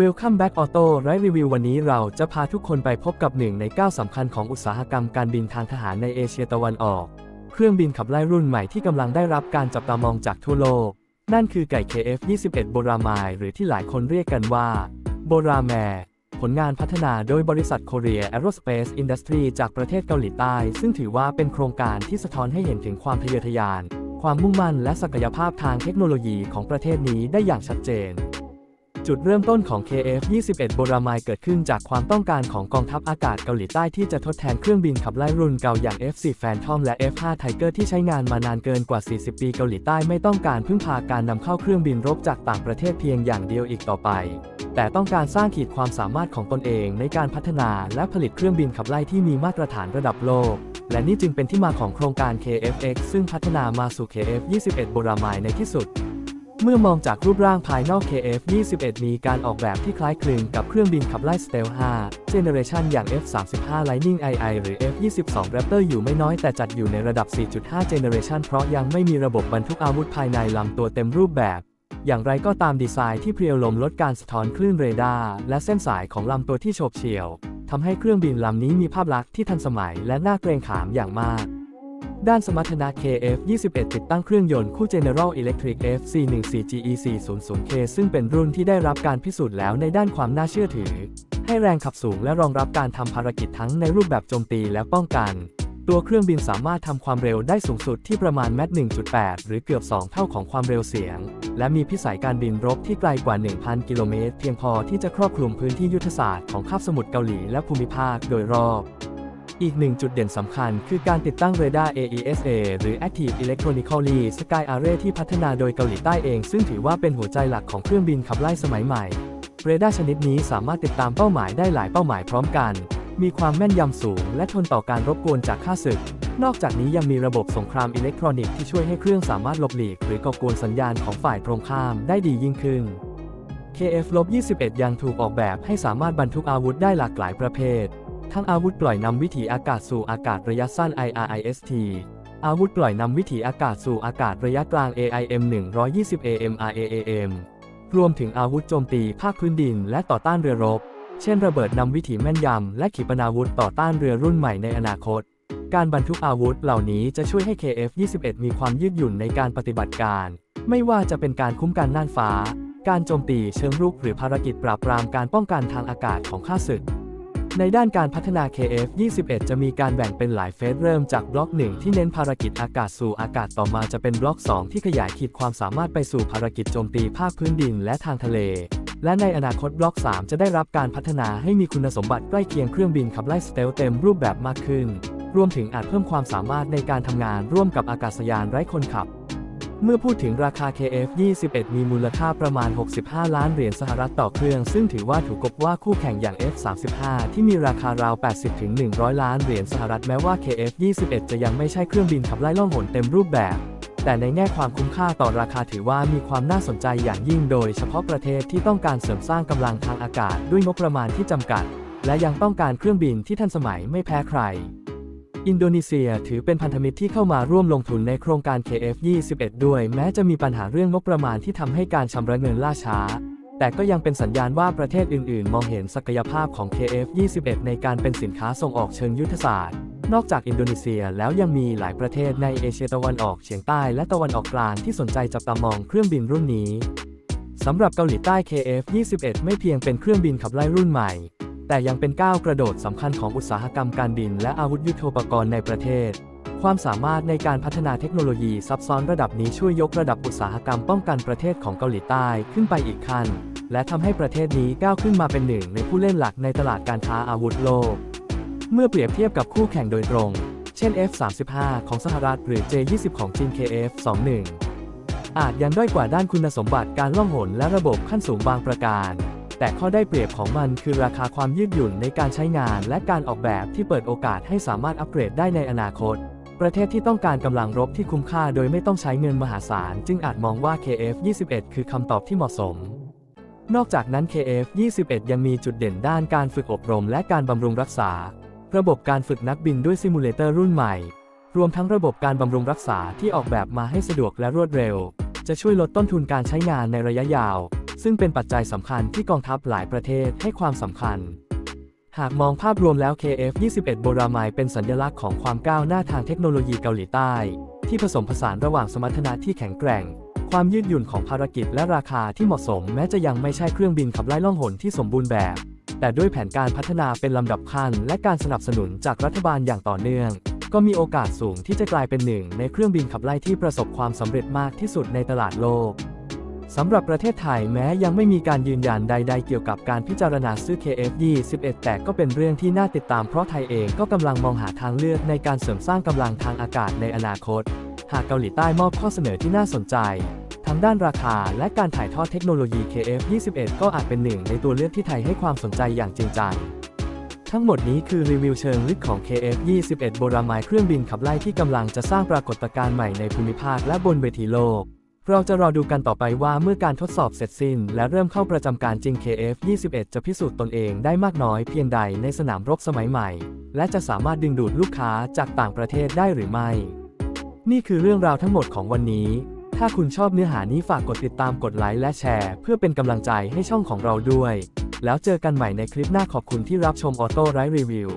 Welcome back Auto ไรรีวิววันนี้เราจะพาทุกคนไปพบกับหนึ่งในก้าวสำคัญของอุตสาหกรรมการบินทางทหารในเอเชียตะวันออก เครื่องบินขับไล่รุ่นใหม่ที่กำลังได้รับการจับตามองจากทั่วโลก นั่นคือไก่ KF-21 โบรามายหรือที่หลายคนเรียกกันว่าโบราแมผลงานพัฒนาโดยบริษัท Korea Aerospace Industry จากประเทศเกาหลีใต้ ซึ่งถือว่าเป็นโครงการที่สะท้อนให้เห็นถึงความทะเยอทะยาน ความมุ่งมั่นและศักยภาพทางเทคโนโลยีของประเทศนี้ได้อย่างชัดเจน จุดเริ่มต้นของ KF-21 โบรามายเกิดขึ้นจากความต้องการของกองทัพอากาศเกาหลีใต้ที่จะทดแทนเครื่องบินขับไล่รุ่นเก่าอย่าง F-4 Phantom และ F-5 Tiger ที่ใช้งานมานานเกินกว่า 40 ปีเกาหลีใต้ไม่ต้องการพึ่งพาการนำเข้าเครื่องบินรบจากต่างประเทศเพียงอย่างเดียวอีกต่อไป แต่ต้องการสร้างขีดความสามารถของตนเองในการพัฒนาและผลิตเครื่องบินขับไล่ที่มีมาตรฐานระดับโลกและนี่จึงเป็นที่มาของโครงการ KFX ซึ่งพัฒนามาสู่ KF-21 โบรามายในที่สุด เมื่อมองจากรูปร่างภายนอก KF-21 มีการออกแบบที่คล้ายคลึงกับเครื่องบินขับไล่ Stealth 5 Generation อย่าง F-35 Lightning II หรือ F-22 Raptor อยู่ไม่น้อยแต่จัดอยู่ในระดับ 4.5 Generation เพราะยังไม่มีระบบบรรทุกอาวุธภายในลำตัวเต็มรูปแบบ อย่างไรก็ตามดีไซน์ที่เพรียวลมลดการสะท้อนคลื่นเรดาร์และเส้นสายของลำตัวที่โฉบเฉี่ยวทำให้เครื่องบินลำนี้มีภาพลักษณ์ที่ทันสมัยและน่าเกรงขามอย่างมาก ด้านสมรรถนะ KF-21 ติดตั้งเครื่องยนต์คู่ General Electric FC14GE400K ซึ่งเป็นรุ่นที่ได้รับการพิสูจน์แล้วในด้านความน่าเชื่อถือ ให้แรงขับสูงและรองรับการทำภารกิจทั้งในรูปแบบโจมตีและป้องกัน ตัวเครื่องบินสามารถทำความเร็วได้สูงสุดที่ประมาณแมต1.8 หรือเกือบ 2 เท่าของความเร็วเสียง และมีพิสัยการบินรบที่ไกลกว่า 1,000 กิโลเมตรเพียงพอที่จะครอบคลุมพื้นที่ยุทธศาสตร์ของคาบสมุทรเกาหลีและภูมิภาคโดยรอบ อีกหนึ่งจุดเด่นสำคัญคือการติดตั้งเรดาร์ AESA หรือ Active Electronically Sky Array ที่พัฒนาโดยเกาหลีใต้เอง ซึ่งถือว่าเป็นหัวใจหลักของเครื่องบินขับไล่สมัยใหม่ เรดาร์ชนิดนี้สามารถติดตามเป้าหมายได้หลายเป้าหมายพร้อมกัน มีความแม่นยำสูง และทนต่อการรบกวนจากข้าศึก นอกจากนี้ยังมีระบบสงครามอิเล็กทรอนิกส์ที่ช่วยให้เครื่องสามารถหลบหลีก หรือก่อกวนสัญญาณของฝ่ายตรงข้ามได้ดียิ่งขึ้น KF-21 ยังถูกออกแบบให้สามารถบรรทุกอาวุธได้หลากหลายประเภท ทั้งอาวุธปล่อยนำวิถีอากาศสู่อากาศระยะสั้น IRIST อาวุธปล่อยนำวิถีอากาศสู่อากาศระยะกลาง AIM 120 AMRAAM รวมถึงอาวุธโจมตีภาคพื้นดินและต่อต้านเรือรบ เช่นระเบิดนำวิถีแม่นยำและขีปนาวุธต่อต้านเรือรุ่นใหม่ในอนาคต การบรรทุกอาวุธเหล่านี้จะช่วยให้ KF-21 มีความยืดหยุ่นในการปฏิบัติการ ไม่ว่าจะเป็นการคุ้มกันน่านฟ้า การโจมตีเชิงรุกหรือภารกิจปราบปรามการป้องกันทางอากาศของข้าศึก ในด้านการพัฒนา KF-21 จะมีการแบ่งเป็นหลายเฟสเริ่มจากบล็อก 1 ที่เน้นภารกิจอากาศสู่อากาศต่อมาจะเป็นบล็อก 2 ที่ขยายขีดความสามารถไปสู่ภารกิจโจมตีภาคพื้นดินและทางทะเล และในอนาคตบล็อก 3 จะได้รับการพัฒนาให้มีคุณสมบัติใกล้เคียงเครื่องบินขับไล่สเตลเต็มรูปแบบมากขึ้น รวมถึงอาจเพิ่มความสามารถในการทำงานร่วมกับอากาศยานไร้คนขับ เมื่อพูดถึงราคา KF-21 มีมูลค่าประมาณ 65 ล้านเหรียญสหรัฐต่อเครื่อง ซึ่งถือว่าถูกกบว่าคู่แข่งอย่าง F-35 ที่มีราคาราว 80-100 ล้านเหรียญสหรัฐแม้ว่า KF-21 จะยังไม่ใช่เครื่องบินขับไล่ล่องหนเต็มรูปแบบ แต่ในแง่ความคุ้มค่าต่อราคาถือว่ามีความน่าสนใจอย่างยิ่งโดยเฉพาะประเทศที่ต้องการเสริมสร้างกำลังทางอากาศด้วยงบประมาณที่จำกัด และยังต้องการเครื่องบินที่ทันสมัยไม่แพ้ใคร อินโดนีเซียถือเป็นพันธมิตรที่เข้ามาร่วมลงทุนในโครงการ KF-21 ด้วย แม้จะมีปัญหาเรื่องงบประมาณที่ทำให้การชำระเงินล่าช้า แต่ก็ยังเป็นสัญญาณว่าประเทศอื่นๆ มองเห็นศักยภาพของ KF-21 ในการเป็นสินค้าส่งออกเชิงยุทธศาสตร์ นอกจากอินโดนีเซียแล้วยังมีหลายประเทศในเอเชียตะวันออกเฉียงใต้และตะวันออกกลางที่สนใจจับตามองเครื่องบินรุ่นนี้สำหรับเกาหลีใต้ KF-21 ไม่เพียงเป็นเครื่องบินขับไล่รุ่นใหม่ แต่ยังเป็นก้าวกระโดดสำคัญของอุตสาหกรรมการบิน และอาวุธยุโทโธปกรณ์ในประเทศ ความสามารถในการพัฒนาเทคโนโลยีซับซ้อนระดับนี้ช่วยยกระดับอุตสาหกรรมป้องกันประเทศของเกาหลีใต้ขึ้นไปอีกขั้น และทำให้ประเทศนี้ก้าวขึ้นมาเป็นหนึ่งในผู้เล่นหลักในตลาดการค้าอาวุธโลก เมื่อเปรียบเทียบกับคู่แข่งโดยตรง เช่น F-35 ของสหรัฐหรือ J-20 ของจีน KF-21 อาจยังด้อยกว่าด้านคุณสมบัติการล่องหนและระบบขั้นสูงบางประการ แต่ข้อได้เปรียบของมันคือราคาความยืดหยุ่นในการใช้งานและการออกแบบที่เปิดโอกาสให้สามารถอัปเกรดได้ในอนาคต ประเทศที่ต้องการกำลังรบที่คุ้มค่าโดยไม่ต้องใช้เงินมหาศาล จึงอาจมองว่า KF-21 คือคำตอบที่เหมาะสม นอกจากนั้น KF-21 ยังมีจุดเด่นด้านการฝึกอบรมและการบำรุงรักษา ระบบการฝึกนักบินด้วยซิมูเลเตอร์รุ่นใหม่ รวมทั้งระบบการบำรุงรักษาที่ออกแบบมาให้สะดวกและรวดเร็ว จะช่วยลดต้นทุนการใช้งานในระยะยาว ซึ่งเป็นปัจจัยสำคัญที่กองทัพหลายประเทศให้ความสำคัญ หากมองภาพรวมแล้ว KF-21 โบราไมเป็นสัญลักษณ์ของความก้าวหน้าทางเทคโนโลยีเกาหลีใต้ ที่ผสมผสานระหว่างสมรรถนะที่แข็งแกร่ง ความยืดหยุ่นของภารกิจและราคาที่เหมาะสมแม้จะยังไม่ใช่เครื่องบินขับไล่ล่องหนที่สมบูรณ์แบบ แต่ด้วยแผนการพัฒนาเป็นลำดับขั้น และการสนับสนุนจากรัฐบาลอย่างต่อเนื่องก็มีโอกาสสูงที่จะกลายเป็นหนึ่งในเครื่องบินขับไล่ที่ประสบความสำเร็จมากที่สุดในตลาดโลก สำหรับประเทศไทยแม้ยังไม่มีการยืนยันใด ๆ เกี่ยวกับการพิจารณาซื้อ KF-21 แต่ก็เป็นเรื่องที่น่าติดตามเพราะไทยเองก็กำลังมองหาทางเลือกในการเสริมสร้างกำลังทางอากาศในอนาคต หากเกาหลีใต้มอบข้อเสนอที่น่าสนใจทั้งด้านราคาและการถ่ายทอดเทคโนโลยี KF-21 ก็อาจเป็นหนึ่งในตัวเลือกที่ไทยให้ความสนใจอย่างจริงจัง ทั้งหมดนี้คือรีวิวเชิงลึกของ KF-21 โบรามายเครื่องบินขับไล่ที่กำลังจะสร้างปรากฏการณ์ใหม่ในภูมิภาคและบนเวทีโลก เราจะรอดูกันต่อไปว่าเมื่อการทดสอบเสร็จสิ้น และเริ่มเข้าประจำการจริง KF-21 จะพิสูจน์ตนเองได้มากน้อยเพียงใดในสนามรบสมัยใหม่ และจะสามารถดึงดูดลูกค้าจากต่างประเทศได้หรือไม่ นี่คือเรื่องราวทั้งหมดของวันนี้ ถ้าคุณชอบเนื้อหานี้ฝากกดติดตามกดไลค์และแชร์ เพื่อเป็นกำลังใจให้ช่องของเราด้วย แล้วเจอกันใหม่ในคลิปหน้าขอบคุณที่รับชมออโต้ไรรีวิว